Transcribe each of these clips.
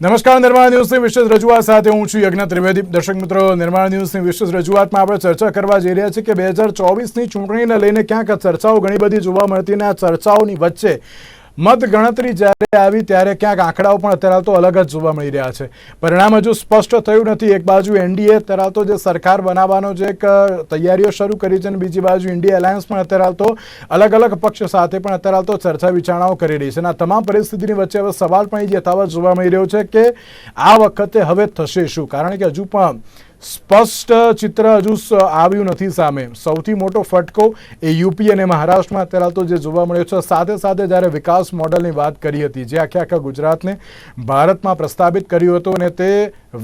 નમસ્કાર, નિર્માણ ન્યૂઝની વિશેષ રજૂઆત સાથે હું છું યજ્ઞ ત્રિવેદી. દર્શક મિત્રો, નિર્માણ ન્યૂઝની વિશેષ રજૂઆતમાં આપણે ચર્ચા કરવા જઈ રહ્યા છીએ કે બે હજાર ચોવીસની ચૂંટણીને લઈને ક્યાંક ચર્ચાઓ ઘણી બધી જોવા મળતી અને આ ચર્ચાઓની વચ્ચે મત ગણતરી જ્યારે આવી, ત્યારે ક્યાંક આંકડાઓ પણ અત્યારે તો અલગ જ જોવા મળી રહ્યા છે. પરિણામ હજુ સ્પષ્ટ થયું નથી. એક બાજુ એનડીએ અત્યારે તો જે સરકાર બનાવવાનો જે એક તૈયારીઓ શરૂ કરી છે અને બીજી બાજુ ઇન્ડિયા એલાયન્સ પણ અત્યારે તો અલગ અલગ પક્ષ સાથે પણ અત્યારે તો ચર્ચા વિચારણાઓ કરી રહી છે. અને આ તમામ પરિસ્થિતિની વચ્ચે હવે સવાલ પણ એ યથાવત જોવા મળી રહ્યો છે કે આ વખતે હવે થશે શું? કારણ કે હજુ પણ સ્પષ્ટ ચિત્ર હજુ આવ્યું નથી સામે. સૌથી મોટો ફટકો એ યુપી અને મહારાષ્ટ્રમાં અત્યારે તો જે જોવા મળ્યો છે. સાથે સાથે જ્યારે વિકાસ મોડલની વાત કરી હતી, જે આખે આખા ગુજરાતને ભારતમાં પ્રસ્થાપિત કર્યું હતું અને તે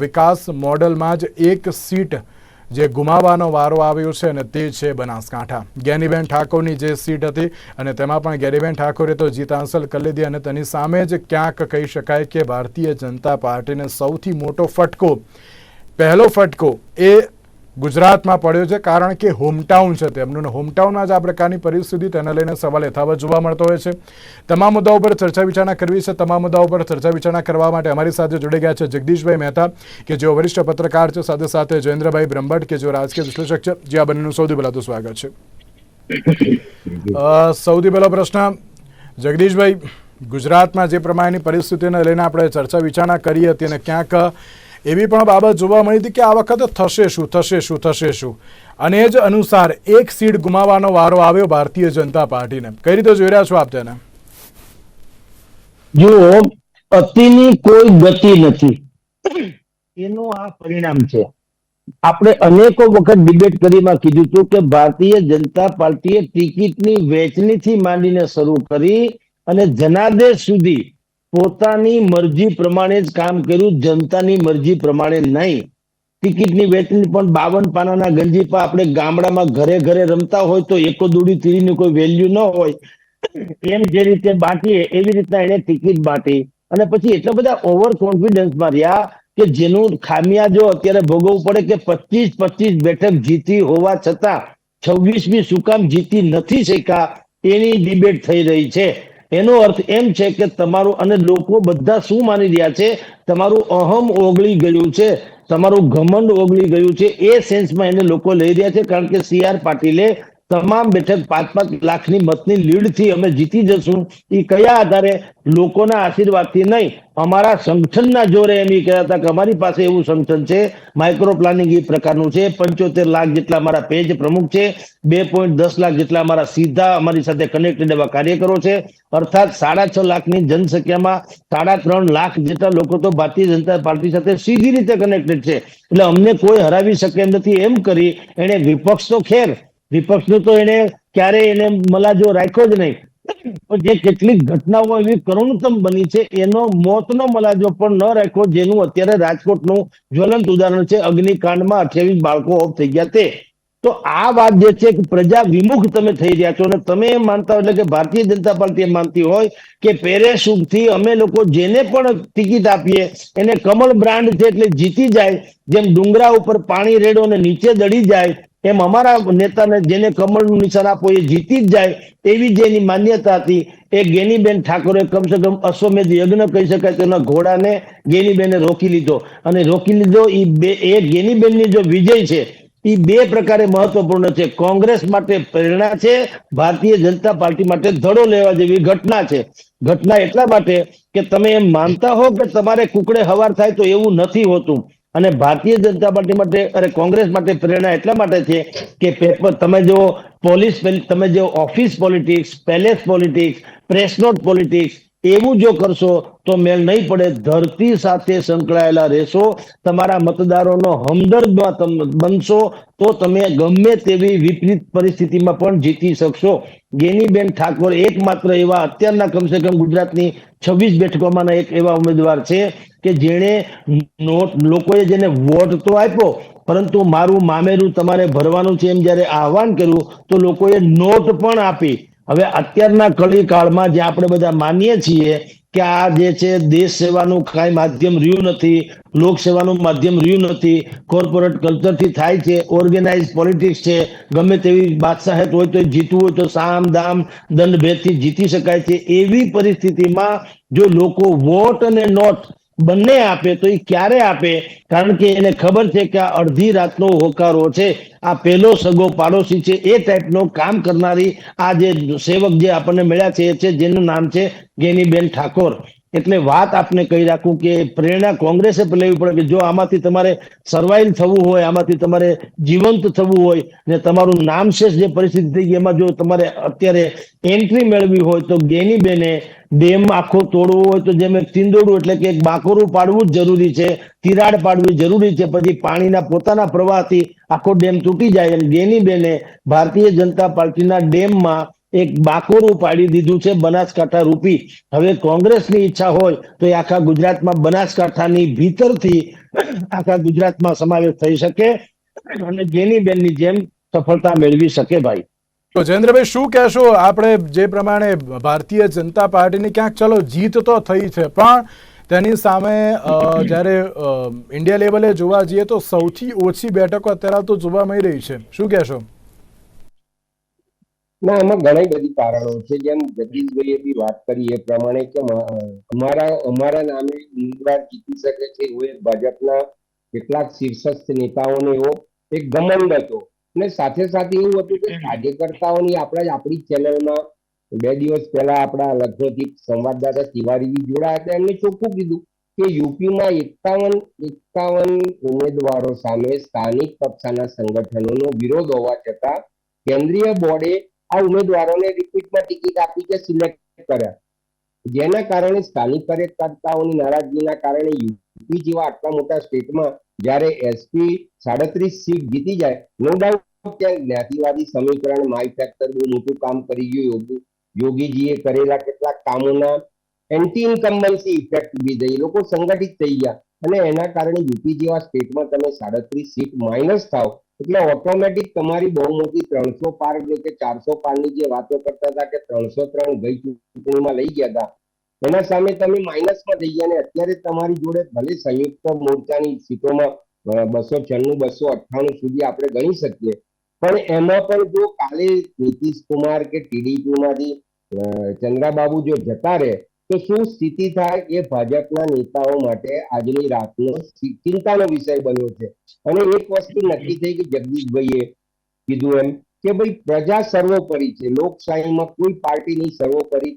વિકાસ મોડલમાં જ એક સીટ જે ગુમાવવાનો વારો આવ્યો છે અને તે છે બનાસકાંઠા. ગેનીબેન ઠાકોરની જે સીટ હતી અને તેમાં પણ ગેરીબેન ઠાકોરે તો જીત હાંસલ કરી લીધી અને તેની સામે જ ક્યાંક કહી શકાય કે ભારતીય જનતા પાર્ટીને સૌથી મોટો ફટકો પહેલો ફટકો એ ગુજરાતમાં પડ્યો છે, કારણ કે હોમટાઉન છે તેમનું હોમટાઉનમાં જ આ પ્રકારની પરિસ્થિતિ તેને લઈને સવાલ યથાવત જોવા મળતો હોય છે. તમામ મુદ્દાઓ પર ચર્ચા વિચારણા કરવી છે. તમામ મુદ્દાઓ પર ચર્ચા વિચારણા કરવા માટે અમારી સાથે જોડાઈ ગયા છે જગદીશભાઈ મહેતા, કે જેઓ વરિષ્ઠ પત્રકાર છે. સાથે સાથે જયેન્દ્રભાઈ બ્રહ્મભટ્ટ, કે જેઓ રાજકીય વિશ્લેષક છે. જે, આ બંનેનું સૌથી પહેલાં તો સ્વાગત છે. સૌથી પહેલો પ્રશ્ન, જગદીશભાઈ, ગુજરાતમાં જે પ્રમાણેની પરિસ્થિતિને લઈને આપણે ચર્ચા વિચારણા કરી હતી અને ક્યાંક એવી પણ બાબત જોવા મળી હતી કે આ વખતે થશે શું થશે શું થશે શું? અને જ અનુસાર એક સીટ ગુમાવવાનો વારો આવ્યો ભારતીય જનતા પાર્ટીને. કઈ રીતે જોઈ રહ્યા છો આપ તેને? જુઓ અતિની કોઈ ગતિ નથી. એનું આ પરિણામ છે. આપણે અનેકો વખત ડિબેટ કરીમાં કીધું હતું કે ભારતીય જનતા પાર્ટીએ ટિકિટની વહેંચણીથી માંડીને શરૂ કરી અને જનાદેશ સુધી પોતાની મરજી પ્રમાણે જ કામ કર્યું, જનતાની મરજી પ્રમાણે નહીં. ટિકિટની વેચણી પણ બાવન પાનાના ગંજીપા આપણે ગામડામાં ઘરે ઘરે રમતા હોય તો એકો દોડી તીરીની કોઈ વેલ્યુ ન હોય. એમ જે રીતે બાંટીએ એવી રીતના એને ટિકિટ બાંટી અને પછી એટલા બધા ઓવર કોન્ફિડન્સમાં રહ્યા કે જેનું ખામિયાજો અત્યારે ભોગવવું પડે કે પચીસ પચીસ બેઠક જીતી હોવા છતાં છવ્વીસમી શું કામ જીતી નથી શક્યા, એની ડિબેટ થઈ રહી છે. એનો અર્થ એમ છે કે તમારું અને લોકો બધા શું માની રહ્યા છે? તમારું અહમ ઓગળી ગયું છે. તમારું ઘમંડ ઓગળી ગયું છે. એ સેન્સમાં એને લોકો લઈ રહ્યા છે. કારણ કે સી આર પાટીલે તમામ બેઠક પાંચ પાંચ લાખની મતની લીડથી અમે જીતી જશું. એ કયા આધારે? લોકોના આશીર્વાદથી નહીં. અમારા સંગઠનના જોરે એમ એ કહેતા હતા કે અમારી પાસે એવું સંગઠન છે માઇક્રો પ્લાનિંગ એ પ્રકારનું છે, પંચોતેર લાખ જેટલા અમારા પેજ પ્રમુખ છે, બે પોઈન્ટ દસ લાખ જેટલા અમારા સીધા અમારી સાથે કનેક્ટેડ એવા કાર્યકરો છે. અર્થાત સાડા છ લાખની જનસંખ્યામાં સાડા ત્રણ લાખ જેટલા લોકો તો ભારતીય જનતા પાર્ટી સાથે સીધી રીતે કનેક્ટેડ છે. એટલે અમને કોઈ હરાવી શકે એમ નથી. એમ કરી એને વિપક્ષ તો ખેર વિપક્ષનું તો એને ક્યારેય એને મલાજો રાખ્યો જ નહીં. પણ જે કેટલીક ઘટનાઓ એવી કરુણતમ બની છે, એનો મોતનો મલાજો પણ ન રાખ્યો, જેનું અત્યારે રાજકોટનું જ્વલંત ઉદાહરણ છે, અગ્નિકાંડમાં અઠ્યાવીસ બાળકો ઓફ થઈ ગયા તે. તો આ વાત જે છે કે પ્રજા વિમુખ તમે થઈ રહ્યા છો અને તમે એમ માનતા એટલે કે ભારતીય જનતા પાર્ટી માનતી હોય કે પેરેશુભથી અમે લોકો જેને પણ ટિકિટ આપીએ, એને કમળ બ્રાન્ડ છે એટલે જીતી જાય, જેમ ડુંગરા ઉપર પાણી રેડો અને નીચે દડી જાય એમ અમારા નેતાને જેને કમળનું નિશાન આપો એ જીતી જ જાય એવી જે એની માન્યતા હતી. એ ગેનીબેન ઠાકોરે કમસે કમ અશ્વમેધ યજ્ઞ કહી શકાય તેના ઘોડાને ગેનીબેને રોકી લીધો. અને રોકી લીધો એ બે, એ ગેનીબેનની જો વિજય છે એ બે પ્રકારે મહત્વપૂર્ણ છે. કોંગ્રેસ માટે પ્રેરણા છે, ભારતીય જનતા પાર્ટી માટે ધડો લેવા જેવી ઘટના છે. ઘટના એટલા માટે કે તમે એમ માનતા હો કે તમારે કુકડે હવાર થાય તો એવું નથી હોતું. અને ભારતીય જનતા પાર્ટી માટે અરે કોંગ્રેસ માટે પ્રેરણા એટલા માટે છે કે પેપર, તમે જો પોલીસ, તમે જો office politics, palace politics, press note politics એવું જો કરશો તો મેળ નહીં પડે. ધરતી સાથે સંકળાયેલા રહેશો. તમારા મતદારોનો હમદર્દમાં બનશો તો તમે ગમે તેવી વિપરીત પરિસ્થિતિમાં પણ જીતી શકશો. ગેનીબેન ઠાકોર એકમાત્ર એવા અત્યારના કમસે કમ ગુજરાતની છવ્વીસ બેઠકોમાંના એક એવા ઉમેદવાર છે કે જેણે નોટ, લોકોએ જેને વોટ તો આપ્યો, પરંતુ મારું મામેરું તમારે ભરવાનું છે એમ જ્યારે આહવાન કર્યું તો લોકોએ નોટ પણ આપી. હવે અત્યારના કળી કાળમાં જે આપણે બધા માનીએ છીએ કે આ જે છે દેશ સેવાનું કાંઈ માધ્યમ રહ્યું નથી, લોક સેવાનું માધ્યમ રહ્યું નથી કોર્પોરેટ કલ્ચરથી થાય છે ઓર્ગેનાઇઝ પોલિટિક્સ છે, ગમે તેવી બાદશાહત હોય તો જીતવું હોય તો સામ દામ દંડ ભેદથી જીતી શકાય છે. એવી પરિસ્થિતિમાં જો લોકો વોટ અને નોટ બંને આપે તો એ ક્યારે આપે? કારણ કે એને ખબર છે કે આ અડધી રાતનો હોકારો છે. આ પેલો સગો પાડોશી છે. એ ટાઈપનો કામ કરનારી આ જે સેવક જે આપણને મળ્યા છે, એ છે જેનું નામ છે ગેનીબેન ઠાકોર. એટલે વાત આપને કહી રાખું કે પ્રેરણા કોંગ્રેસે લેવી પડે કે જો આમાંથી તમારે સર્વાઈવ થવું હોય, આમાંથી તમારે જીવંત થવું હોય ને તમારું નામશેષ જે પરિસ્થિતિ થઈ ગઈ, એમાં જો તમારે અત્યારે એન્ટ્રી મેળવી હોય તો ગેની બેને ડેમ આખો તોડવો હોય તો જેમ એક તિંદોડું એટલે કે એક બાકોરું પાડવું જ જરૂરી છે, તિરાડ પાડવી જરૂરી છે, પછી પાણીના પોતાના પ્રવાહથી આખો ડેમ તૂટી જાય અને ગેનીબેને ભારતીય જનતા પાર્ટીના ડેમમાં એક બાકોરું પાડી દીધું છે બનાસકાંઠા રૂપી. હવે કોંગ્રેસની ઈચ્છા હોય તો એ આખા ગુજરાતમાં બનાસકાંઠાની ભીતરથી આખા ગુજરાતમાં સમાવેશ થઈ શકે અને ગેનીબેનની જેમ સફળતા મેળવી શકે ભાઈ. તો જયેન્દ્રભાઈ, શું કહેશો? આપણે જે પ્રમાણે ભારતીય જનતા પાર્ટીની ક્યાંક ચલો જીત તો થઈ છે, પણ તેની સામે જ્યારે ઇન્ડિયા લેવલે જોવા જઈએ તો સૌથી ઓછી બેઠકો અત્યારે તો જોવા મળી રહી છે. શું કહેશો? ના આમાં ઘણા બધી કારણો છે. જેમ જગદીશભાઈએ બી વાત કરી એ પ્રમાણે કે અમારા અમારા નામે ઉમેદવાર જીતી શકે છે એવો એક ભાજપના કેટલાક શીર્ષસ્થ નેતાઓને એવો એક ગમંડ હતો. અને સાથે સાથે એવું હતું કે કાર્યકર્તાઓની આપણા આપણી ચેનલમાં બે દિવસ પહેલા આપણા લખનૌથી સંવાદદાતા તિવારીજી જોડાયા હતા. એમને ચોખ્ખું કીધું કે યુપીમાં એકાવન એકાવન ઉમેદવારો સામે સ્થાનિક કક્ષાના સંગઠનોનો વિરોધ હોવા છતાં કેન્દ્રીય બોર્ડે આ ઉમેદવારોને રિપીટમાં ટિકિટ આપી કે સિલેક્ટ કર્યા. જેના કારણે સ્થાનિક કાર્યકર્તાઓની નારાજગીના કારણે યુપી જેવા આટલા મોટા સ્ટેટમાં જ્યારે એસપી સાડત્રીસ સીટ જીતી જાય નો ડાઉટ ત્યાં જ્ઞાતિવાદી સમીકરણ માય ફેક્ટર બહુ મોટું કામ કરી ગયું. યોગી, યોગીજીએ કરેલા કેટલાક કામોના એન્ટી ઇન્કમ્બન્સી ઇફેક્ટ ઊભી થઈ. લોકો સંગઠિત થઈ ગયા. અને એના કારણે યુપી જેવા સ્ટેટમાં તમે સાડત્રીસ સીટ માઇનસ થાવ એટલે ઓટોમેટિક તમારી બહુ મોટી ત્રણસો પાર કે ચારસો પારની જે વાતો કરતા હતા કે ત્રણસો ત્રણ ગઈ ચૂંટણીમાં લઈ ગયા હતા, એના સામે તમે માઇનસમાં થઈ ગયા અને અત્યારે તમારી જોડે ભલે સંયુક્ત મોરચાની સીટોમાં બસો છન્નું, બસો અઠ્ઠાણું સુધી આપણે ગણી શકીએ, પણ એમાં પણ જો કાલે નીતિશ કુમાર કે ટીડીપી માંથી ચંદ્રાબાબુ જો જતા રહે તો શું સ્થિતિ થાય એ ભાજપના નેતાઓ માટે આજની રાતનો ચિંતાનો વિષય બન્યો છે. અને એક વસ્તુ નક્કી થઈ કે જગદીશભાઈએ કીધું એમ કે ભાઈ પ્રજા સર્વોપરી છે. લોકશાહીમાં કોઈ પાર્ટીની સર્વોપરી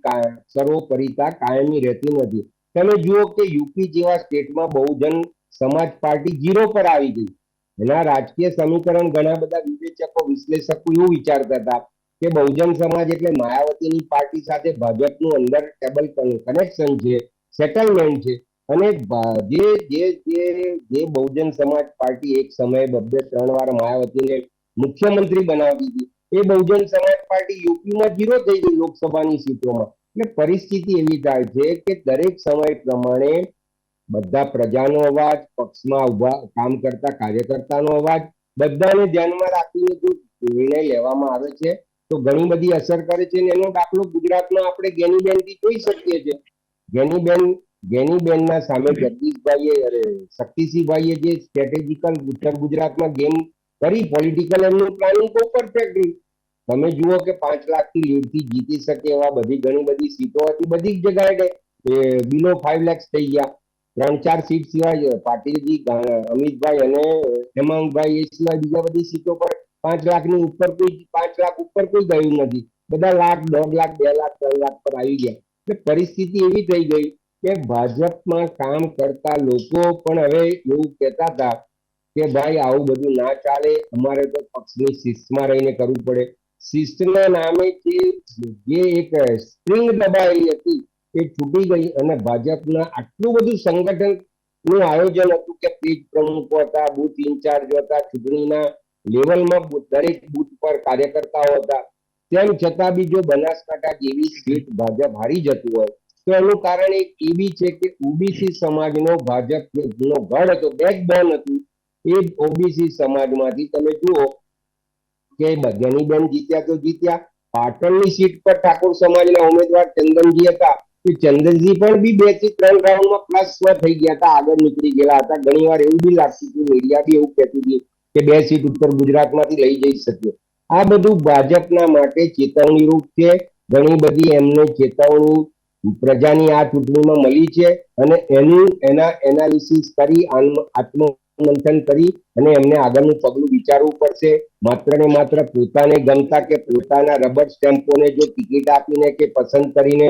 સર્વોપરિતા કાયમી રહેતી નથી. તમે જુઓ કે યુપી જેવા સ્ટેટમાં બહુજન સમાજ પાર્ટી જીરો પર આવી ગઈ. એના રાજકીય સમીકરણ ઘણા બધા વિવેચકો, વિશ્લેષકો એવું વિચારતા હતા. કે બહુજન સમાજ એટલે માયાવતીની પાર્ટી સાથે ભાજપનું અંદર ટેબલ કનેક્શન છે સેટલમેન્ટ છે. અને જે જે જે જે બહુજન સમાજ પાર્ટી એક સમયે બબ્બે ત્રણ વાર માયાવતીને મુખ્યમંત્રી બનાવી દીધી એ બહુજન સમાજ પાર્ટી યુપીમાં જીરો થઈ ગઈ લોકસભાની સીટોમાં. એટલે પરિસ્થિતિ એવી થાય છે કે દરેક સમય પ્રમાણે બધા પ્રજાનો અવાજ, પક્ષમાં ઊભા, કામ કરતા કાર્યકર્તાનો અવાજ, બધાને ધ્યાનમાં રાખીને જો નિર્ણય લેવામાં આવે છે તો ઘણી બધી અસર કરે છે અને એનો દાખલો ગુજરાતમાં આપણે ગેનીબેનથી જોઈ શકીએ છીએ. ગેનીબેન, ગેનીબેનના સામે જગદીશભાઈએ, અરે, શક્તિસિંહભાઈએ જે સ્ટ્રેટેજિકલ ઉત્તર ગુજરાતમાં ગેમ કરી પોલિટિકલ એમનું પ્લાનિંગ બહુ પરફેક્ટ રહ્યું તમે જુઓ કે પાંચ લાખથી લીડથી જીતી શકે એવા બધી ઘણી બધી સીટો હતી, બધી જ જગ્યાએ બિલો ફાઈવ લેક્સ થઈ ગયા. ત્રણ ચાર સીટ સિવાય પાટીલજી અમિતભાઈ અને હેમાંગભાઈ એ સિવાય બીજા બધી સીટો પર પાંચ લાખની ઉપર કોઈ પાંચ લાખ ઉપર કોઈ ગયું નથી. બધા લાખ, દોઢ લાખ, બે લાખ, ત્રણ લાખ પર આવી ગયા. એટલે પરિસ્થિતિ એવી થઈ ગઈ કે ભાજપમાં કામ કરતા લોકો પણ હવે એવું કહેતા હતા કે ભાઈ આવું બધું ના ચાલે, અમારે તો પક્ષની શિસ્તમાં રહીને કરવું પડે. શિસ્તના નામે જે એક સ્પ્રિંગ દબાયેલી હતી એ છૂટી ગઈ અને ભાજપના આટલું બધું સંગઠનનું આયોજન હતું કે પેજ પ્રમુખો હતા, બુથ ઇન્ચાર્જ હતા, ચૂંટણીના લેવલમાં દરેક બુથ પર કાર્યકર્તાઓ હતા. તેમ છતાં બી જો બનાસકાંઠા જેવી સીટ ભાજપ હારી જતું હોય, તો એનું કારણ એક એ બી છે કે ઓબીસી સમાજનો ભાજપનો ગઢ હતો બેકબોન હતું. એ ઓબીસી સમાજમાંથી તમે જુઓ કે ગેનીબેન જીત્યા તો જીત્યા. પાટણની સીટ પર ઠાકોર સમાજના ઉમેદવાર ચંદનજી હતા. કે ચંદનજી પણ બી બેથી ત્રણ રાઉન્ડમાં પ્લસ થઈ ગયા હતા. આગળ નીકળી ગયેલા હતા. ઘણી વાર એવું બી લાગતું હતું મીડિયા બી એવું કહેતું હતું. કે બે સીટ ઉત્તર ગુજરાતમાંથી લઈ જઈ શકીએ. આ બધું ભાજપના માટે ચેતવણી રૂપ છે. ઘણી બધી એમને ચેતવણી પ્રજાની આ ચૂંટણીમાં મળી છે અને એનું એના એનાલિસિસ કરી આત્મમંથન કરી અને એમને આગળનું પગલું વિચારવું પડશે. માત્ર ને માત્ર પોતાને ગમતા કે પોતાના રબર સ્ટેમ્પોને જો ટિકિટ આપીને કે પસંદ કરીને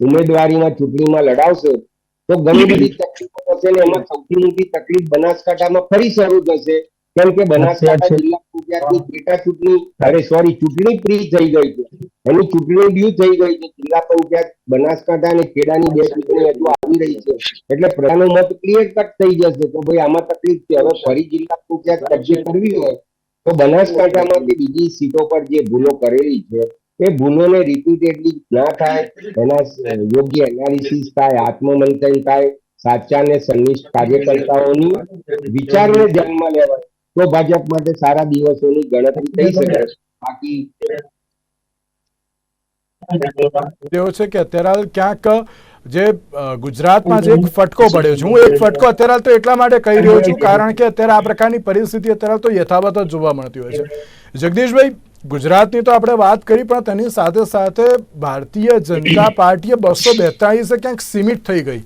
ઉમેદવારીમાં ચૂંટણીમાં લડાવશે, તો ઘણી બધી તકલીફો થશે ને એમાં સૌથી મોટી તકલીફ બનાસકાંઠામાં ફરી શરૂ થશે. કેમ કે બનાસકાંઠા જિલ્લા ગુજરાતની પેટા ચૂંટણી અરે સોરી ચૂંટણી પ્રી થઈ ગઈ છે. એની ચૂંટણી ડ્યુ થઈ ગઈ છે. જિલ્લા પંચાયત બનાસકાંઠા અને ખેડાની બે ચૂંટણી હજુ આવી રહી છે. એટલે પ્રજાનો મત ક્લિયર કટ થઈ જશે. તો ભાઈ આમાં તકલીફ છે. હવે ફરી જિલ્લા પંચાયત કબજે કરવી હોય તો બનાસકાંઠામાંથી બીજી સીટો પર જે ભૂલો કરેલી છે એ ભૂલોને રિપીટેડલી ના થાય એના યોગ્ય એનાલિસિસ થાય આત્મમંથન થાય સાચા અને સંનિષ્ઠ કાર્યકર્તાઓની વિચારને ધ્યાનમાં લેવાય. તો ભાજપ માટે સારા દિવસોની ગણતરી થઈ શકે. બાકી તેઓ છે કે અત્યારે હાલ ક્યાંક જે ગુજરાતમાં જે એક ફટકો પડ્યો છે. હું એક ફટકો અત્યારે હાલ તો એટલા માટે કહી રહ્યો છું કારણ કે અત્યારે આ પ્રકારની પરિસ્થિતિ અત્યારે તો યથાવત જ જોવા મળતી હોય છે. જગદીશભાઈ ગુજરાતની તો આપણે વાત કરી, પણ તેની સાથે સાથે ભારતીય જનતા પાર્ટીએ બસો બેતાળીસે ક્યાંક સીમિત થઈ ગઈ.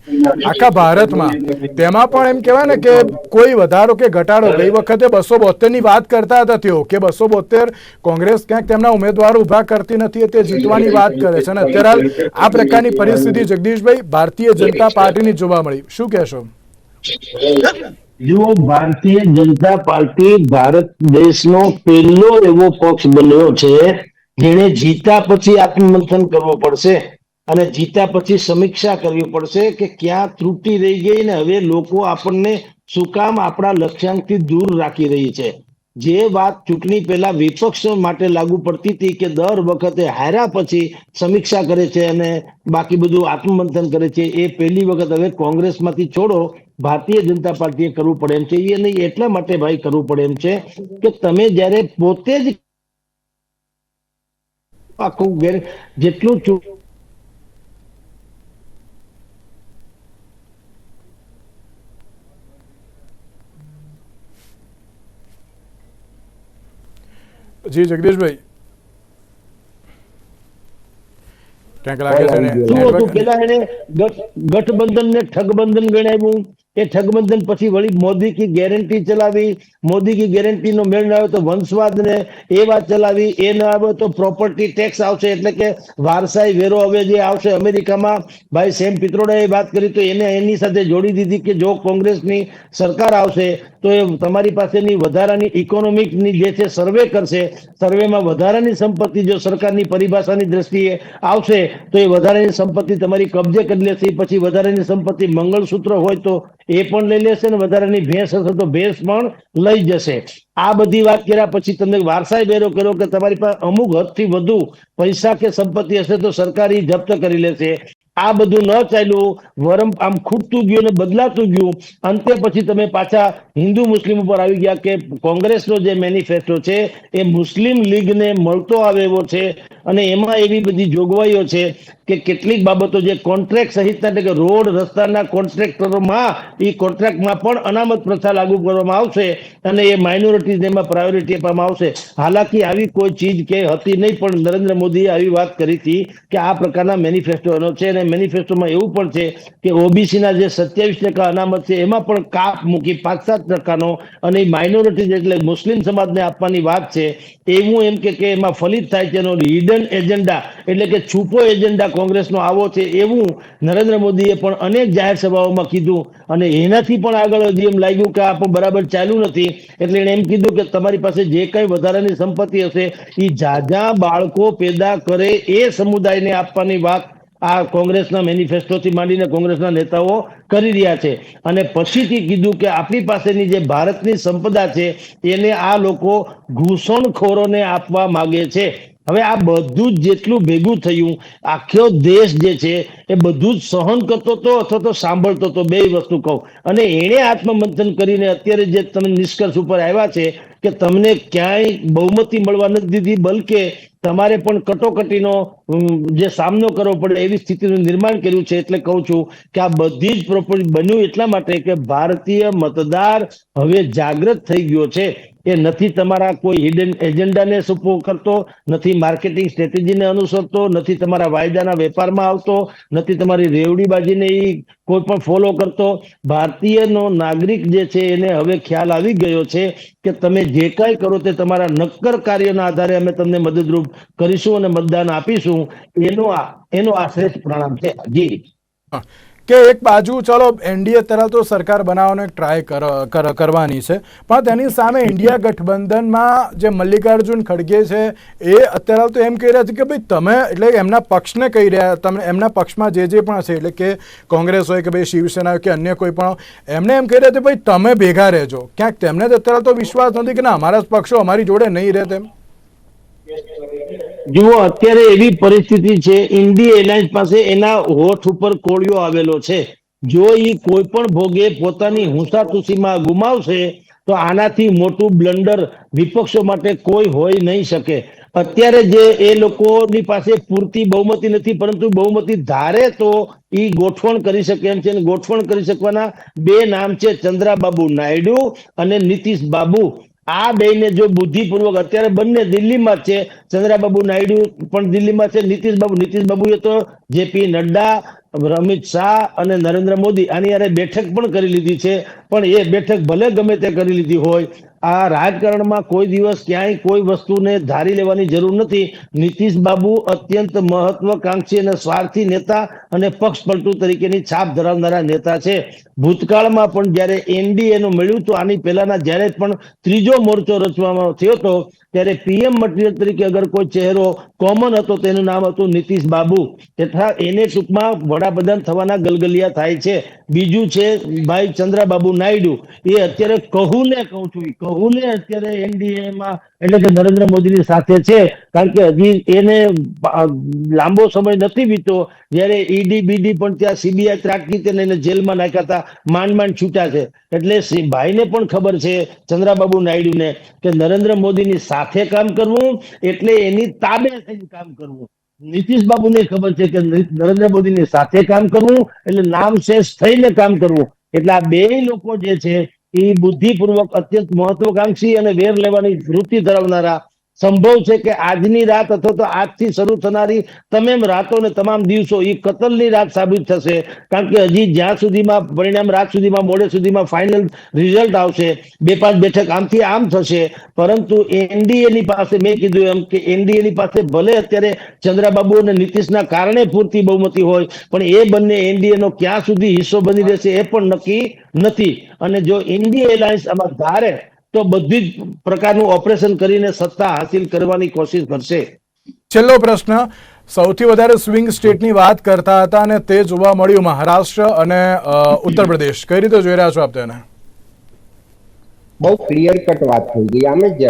આખા ભારતમાં. તેમાં પણ એમ કહેવાય ને કે કોઈ વધારો કે ઘટાડો, ગઈ વખતે બસો બોતેરની વાત કરતા હતા તેઓ કે બસો બોતેર કોંગ્રેસ ક્યાંક તેમના ઉમેદવારો ઊભા કરતી નથી તે જીતવાની વાત કરે છે. અને અત્યારે આ પ્રકારની પરિસ્થિતિ જગદીશભાઈ, ભારતીય જનતા પાર્ટીની જોવા મળી. શું કહેશો? જો ભારતીય જનતા પાર્ટી ભારત દેશનો પહેલો એવો પક્ષ બન્યો છે, જેણે જીતા પછી આત્મમંથન કરવો પડશે અને જીતા પછી સમીક્ષા કરવી પડશે કે ક્યાં ત્રુટિ રહી ગઈ ને હવે લોકો આપણને શું કામ આપણા લક્ષ્યાંકથી દૂર રાખી રહી છે. જે વાત ચૂંટણી પહેલા વિપક્ષ માટે લાગુ પડતી હતી કે દર વખતે હાર્યા પછી સમીક્ષા કરે છે અને બાકી બધું આત્મમંથન કરે છે, એ પહેલી વખત હવે કોંગ્રેસમાંથી છોડો ભારતીય જનતા પાર્ટીએ કરવું પડે એમ છે. એ નહીં એટલા માટે ભાઈ કરવું પડે એમ છે કે તમે જ્યારે પોતે જ આખું ગેર જેટલું જી જગદીશભાઈ. ક્યાંક લાગે છે ગઠબંધન ને ઠગબંધન ગણાવ્યું. એ ઠગબંધન પછી વળી મોદી કી ગેરંટી ચલાવી, મોદી કી ગેરંટી નો મેળ ન આવ્યો તો વંશવાદ ને એ વાત ચલાવી, એ ન આવ્યો તો પ્રોપર્ટી ટેક્સ આવશે. એટલે કે વારસાઈ વેરો હવે જે આવશે અમેરિકામાં, ભાઈ સેમ પિત્રોડાએ વાત કરી તો એને એની સાથે જોડી દીધી કે જો કોંગ્રેસની સરકાર આવશે તો એ તમારી પાસેની વધારાની ઇકોનોમિકની જે છે સર્વે કરશે સર્વેમાં વધારાની સંપત્તિ જો સરકારની પરિભાષાની દ્રષ્ટિએ આવશે તો એ વધારાની સંપત્તિ તમારી કબજે કરી લેશે. પછી વધારાની સંપત્તિ મંગળસૂત્ર હોય તો એ પણ લઈ લેશે ને વધારાની ભેંસ હશે તો ભેંસ પણ લઈ જશે. આ બધી વાત કર્યા પછી તમને વારસાઈ વેરો કર્યો કે તમારી પાસે અમુક હદથી વધુ પૈસા કે સંપત્તિ હશે તો સરકાર ઈ જપ્ત કરી લેશે. આ બધું ન ચાલ્યું, વરમ આમ ખૂટતું ગયું ને બદલાતું ગયું. અંતે પછી તમે પાછા હિન્દુ મુસ્લિમ ઉપર આવી ગયા કે કોંગ્રેસનો જે મેનિફેસ્ટો છે એ મુસ્લિમ લીગને મળતો આવે એવો છે અને એમાં એવી બધી જોગવાઈઓ છે કે કેટલીક બાબતો જે કોન્ટ્રાક્ટ સહિતના એટલે કે રોડ રસ્તાના કોન્ટ્રાક્ટરોમાં એ કોન્ટ્રાક્ટમાં પણ અનામત પ્રથા લાગુ કરવામાં આવશે અને એ માઇનોરિટીઝ એમાં પ્રાયોરિટી આપવામાં આવશે. હાલાકી આવી કોઈ ચીજ કે હતી નહીં, પણ નરેન્દ્ર મોદીએ આવી વાત કરી હતી કે આ પ્રકારના મેનિફેસ્ટો એનો છે અને મેનિફેસ્ટોમાં એવું પણ છે કે ઓબીસીના જે સત્યાવીસ ટકા અનામત છે, એમાં પણ કાપ મૂકી પાંચ સાત ટકાનો અને માઇનોરિટીઝ એટલે મુસ્લિમ સમાજને આપવાની વાત છે, એવું એમ કે એમાં ફલિત થાય છે એનો હિડન એજન્ડા, એટલે કે છુપો એજન્ડા કોંગ્રેસનો આવો છે એવું નરેન્દ્ર મોદીએ પણ અનેક જાહેર સભાઓમાં કીધું અને એનાથી પણ આગળ હજી એમ લાગ્યું કે આ પણ બરાબર ચાલ્યું નથી, એટલે એણે એમ કીધું કે તમારી પાસે જે કઈ વધારાની સંપત્તિ હશે એ જાજા બાળકો પેદા કરે એ સમુદાયને આપવાની વાત આ કોંગ્રેસના મેનિફેસ્ટોથી માંડીને કોંગ્રેસના નેતાઓ કરી રહ્યા છે. અને પછીથી કીધું કે આપણી પાસેની જે ભારતની સંપદા છે, એને આ લોકો ઘૂસણખોરોને આપવા માગે છે. હવે આ બધું જ જેટલું ભેગું થયું, આખો દેશ જે છે, એ બધું જ સહન કરતો હતો અથવા તો સાંભળતો હતો બે વસ્તુ કહું. અને એણે આત્મમંથન કરીને અત્યારે જે તમે નિષ્કર્ષ ઉપર આવ્યા છે કે તમને ક્યાંય બહુમતી મળવા નથી દીધી, બલકે તમારે પણ કટોકટીનો જે સામનો કરવો પડે એવી સ્થિતિનું નિર્માણ કર્યું છે એટલે કહું છું કે આ બધી જ પ્રોપર્ટી બન્યું એટલા માટે કે ભારતીય મતદાર હવે જાગૃત થઈ ગયો છે. એ નથી તમારા કોઈ હિડન એજન્ડાને સુપો કરતો, નથી માર્કેટિંગ સ્ટ્રેટેજીને અનુસરતો, નથી તમારા વાયદાના વેપારમાં આવતો, નથી તમારી રેવડીબાજીને એ કોઈ પણ ફોલો કરતો. ભારતીયનો નાગરિક જે છે એને હવે ખ્યાલ આવી ગયો છે કે તમે જે કાંઈ કરો તે તમારા નક્કર કાર્યના આધારે અમે તમને મદદરૂપ કરીશું અને મતદાન આપીશું. એનો આ એનો આ શ્રેષ્ઠ પ્રણામ છે. જી. કે એક બાજુ, ચલો, એનડીએ તરફ તો સરકાર બનાવવાનો એક ટ્રાય કર- કર- કરવાની છે. પણ તેની સામે ઇન્ડિયા ગઠબંધનમાં જે મલ્લિકાર્જુન ખડગે છે, એ અત્યારે તો એમ કહી રહ્યા છે કે ભાઈ તમે, એટલે એમના પક્ષને કહી રહ્યા તમે એમના પક્ષમાં જે જે પણ છે એટલે કે કોંગ્રેસ હોય કે ભાઈ શિવસેના હોય કે અન્ય કોઈ પણ એમને એમ કહી રહ્યા છે, ભાઈ તમે ભેગા રહેજો. ક્યાંક તેમને અત્યારે તો વિશ્વાસ નથી કે ના, અમારા પક્ષો અમારી જોડે નહીં રહે તેમ જુઓ, અત્યારે એવી પરિસ્થિતિ છે, ઇન્ડી એરલાઇન્સ પાસે એના હોઠ ઉપર કોળિયો આવેલો છે. જો એ કોઈ પણ ભોગે પોતાની હુંસાતુસીમાં ગુમાવશે, તો આનાથી મોટું બ્લન્ડર વિપક્ષો માટે કોઈ હોઈ નહીં શકે. અત્યારે જે એ લોકોની પાસે પૂરતી બહુમતી નથી, પરંતુ બહુમતી ધારે તો એ ગોઠવણ કરી શકે એમ છે. ગોઠવણ કરી શકવાના બે નામ છે ચંદ્રાબાબુ નાયડુ અને નીતિશ બાબુ. આ બેને જો બુદ્ધિપૂર્વક અત્યારે બંને દિલ્હીમાં છે. ચંદ્રાબાબુ નાયડુ પણ દિલ્હીમાં છે. નીતિશ બાબુ નીતિશ તો જેપી નડ્ડા, અમિત શાહ અને નરેન્દ્ર મોદી આની યારે બેઠક પણ કરી લીધી છે. પણ એ બેઠક ભલે ગમે તે કરી લીધી હોય, આ રાજકારણમાં કોઈ દિવસ ક્યાંય કોઈ વસ્તુને ધારી લેવાની જરૂર નથી. નીતિશ બાબુ અત્યંત મહત્વકાંક્ષી અને સ્વાર્થી નેતા અને પક્ષ પલટુ તરીકેની છાપ ધરાવનારા નેતા છે. ભૂતકાળમાં પણ જ્યારે એનડીએ નું મળ્યું તો આની પહેલાના જ્યારે પણ ત્રીજો મોરચો રચવામાં થયો હતો, ત્યારે પીએમ મટીરિયલ તરીકે અગર કોઈ ચહેરો કોમન હતો, તેનું નામ હતું નીતિશ બાબુ. તથા એને ટૂંકમાં વડાપ્રધાન થવાના ગલગલિયા થાય છે. બીજું છે ભાઈ ચંદ્રાબાબુ નાયડુ. એ અત્યારે કહુને કહું છું કહુને અત્યારે એનડીએ માં એટલે કે નરેન્દ્ર મોદીની સાથે છે. કારણ કે હજી એને લાંબો સમય નથી વીતો જ્યારે ઈડી બીડી પણ ત્યાં સીબીઆઈ ત્રાટકી તેને જેલમાં નાખ્યા હતા. માંડ માંડ છૂટા છે. એટલે ભાઈને પણ ખબર છે, ચંદ્રાબાબુ નાયડુને, કે નરેન્દ્ર મોદીની સાથે કામ કરવું એટલે એની તાબે થઈને કામ કરવું. નીતિશ બાબુને ખબર છે કે નરેન્દ્ર મોદીની સાથે કામ કરવું એટલે નામ શેષ થઈને કામ કરવું. એટલે આ બે લોકો જે છે, એ બુદ્ધિપૂર્વક અત્યંત મહત્વકાંક્ષી અને વેર લેવાની વૃત્તિ ધરાવનારા સંભવ છે કે આજની રાત અથવા તો આજથી શરૂ થનારી તમામ રાતો ને તમામ દિવસો એ કતલની રાત સાબિત થશે. કારણ કે હજી જ્યાં સુધીમાં પરિણામ રાત સુધીમાં મોડે સુધીમાં ફાઇનલ રિઝલ્ટ આવશે. બે પાંચ બેઠક આમથી આમ થશે. પરંતુ એનડીએ ની પાસે મેં કીધું એમ કે એનડીએ ની પાસે ભલે અત્યારે ચંદ્રાબાબુ અને નીતિશના કારણે પૂરતી બહુમતી હોય, પણ એ બંને એનડીએ નો ક્યાં સુધી હિસ્સો બની રહેશે એ પણ નક્કી નથી. અને જો ઇન્ડિયા એલાયન્સ આમાં ધારે તો બધી જ પ્રકારનું ઓપરેશન કરીને સત્તા હાસિલ કરવાની કોશિશ કરશે. છેલ્લો પ્રશ્ન સૌથી વધારે સ્વિંગ સ્ટેટની વાત કરતા હતા અને તે જોવા મળ્યું મહારાષ્ટ્ર અને ઉત્તર પ્રદેશ. કઈ રીતે જોઈ રહ્યા છો આપ તેને? બહુ ક્લિયર કટ વાત થઈ ગઈ. આમે જ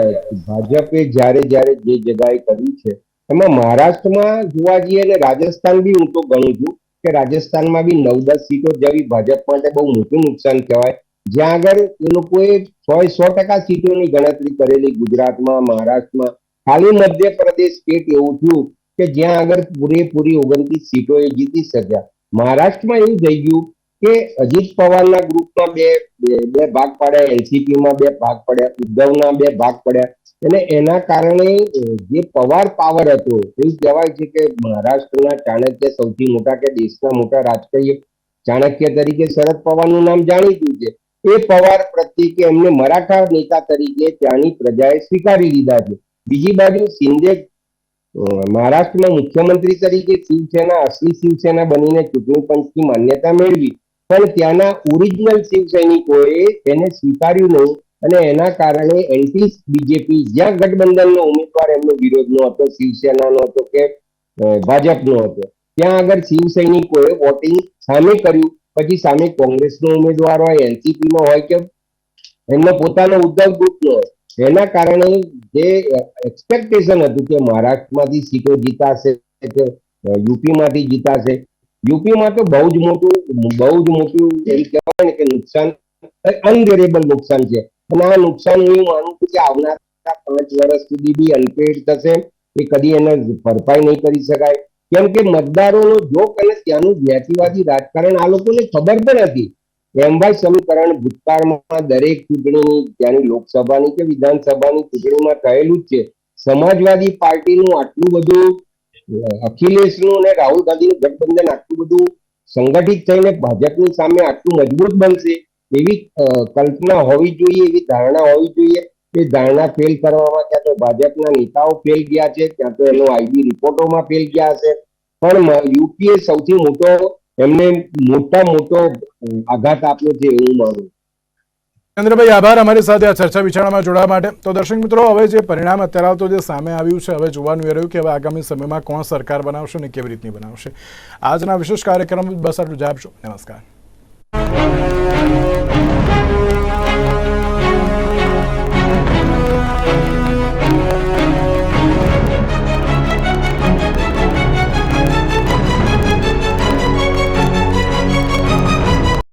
ભાજપે જ્યારે જ્યારે જે જગાએ કર્યું છે એમાં મહારાષ્ટ્રમાં જોવા જઈએ અને રાજસ્થાન બી હું તો ગણું છું કે રાજસ્થાનમાં બી નવ દસ સીટો જેવી ભાજપ માટે બહુ મોટું નુકસાન કહેવાય. જ્યાં આગળ એ લોકોએ સો સો ટકા સીટોની ગણતરી કરેલી ગુજરાતમાં, મહારાષ્ટ્રમાં. ખાલી મધ્યપ્રદેશ સ્ટેટ એવું થયું કે જ્યાં આગળ પૂરેપૂરી ઓગણત્રીસ સીટો એ જીતી શક્યા. મહારાષ્ટ્રમાં એવું થઈ ગયું કે અજીત પવારના ગ્રુપમાં બે, બે- ભાગ પડ્યા એનસીપીમાં બે ભાગ પડ્યા, ઉદ્ધવના બે ભાગ પડ્યા. અને એના કારણે જે પવાર પાવર હતો એવું કહેવાય છે કે મહારાષ્ટ્રના ચાણક્ય સૌથી મોટા કે દેશના મોટા રાજકીય ચાણક્ય તરીકે શરદ પવારનું નામ જાણીતું છે. એ પવાર પ્રત્યે કે એમને મરાઠા નેતા તરીકે ત્યાંની પ્રજાએ સ્વીકારી લીધા છે. બીજી બાજુ શિંદે મહારાષ્ટ્રમાં મુખ્યમંત્રી તરીકે શિવસેના અસલી શિવસેના બનીને ચૂંટણી પંચની માન્યતા મેળવી. પણ ત્યાંના ઓરિજિનલ શિવ સૈનિકોએ તેને સ્વીકાર્યું નહીં અને એના કારણે એન્ટી બીજેપી જ્યાં ગઠબંધનનો ઉમેદવાર એમનો વિરોધનો હતો, શિવસેનાનો હતો કે ભાજપનો હતો. ત્યાં આગળ શિવ સૈનિકોએ વોટિંગ સામે કર્યું. પછી સામે કોંગ્રેસનો ઉમેદવાર હોય, એનસીપીમાં હોય કે એમનો પોતાનો ઉદ્ધવ ગ્રુપનો એના કારણે જે એક્સપેક્ટેશન હતું કે મહારાષ્ટ્રમાંથી સીટો જીતાશે કે યુપીમાંથી જીતાશે, યુપીમાં તો બહુ જ મોટું, બહુ જ મોટું એમ કહેવાય ને કે નુકસાન અનવેરેબલ નુકસાન છે. અને આ નુકસાન હું માનું છું કે આવનારા પાંચ વર્ષ સુધી બી અનપેડ થશે એ કદી એને ભરપાઈ નહીં કરી શકાય. કેમ કે મતદારોનો જોક અને ત્યાંનું જ્ઞાતિવાદી રાજકારણ આ લોકોને ખબર પણ હતી એમ સમીકરણ ભૂતકાળમાં દરેક ચૂંટણીની, ત્યાંની લોકસભાની કે વિધાનસભાની ચૂંટણીમાં કહેલું જ છે. સમાજવાદી પાર્ટીનું આટલું બધું અખિલેશનું અને રાહુલ ગાંધીનું ગઠબંધન આટલું બધું સંગઠિત થઈને ભાજપની સામે આટલું મજબૂત બનશે, એવી કલ્પના હોવી જોઈએ, એવી ધારણા હોવી જોઈએ. એ ધારણા ફેલ કરવામાં ક્યાં તો ભાજપના નેતાઓ ફેલ ગયા છે ક્યાં તો એનો આઈબી રિપોર્ટોમાં ફેલ ગયા હશે. પણ યુપીએ સૌથી મોટો, એમને મોટા મોટો આઘાત આપ્યો છે એવું માનું. ચંદ્રભાઈ, આભાર અમારી સાથે આ ચર્ચા વિચારણામાં જોડાવા માટે. તો દર્શક મિત્રો, હવે જે પરિણામ અત્યારે આવતો જે સામે આવ્યું છે, હવે જોવાનું એ રહ્યું કે હવે આગામી સમયમાં કોણ સરકાર બનાવશે અને કેવી રીતની બનાવશે. આજના વિશેષ કાર્યક્રમ બસ આટલું જ આપજો નમસ્કાર.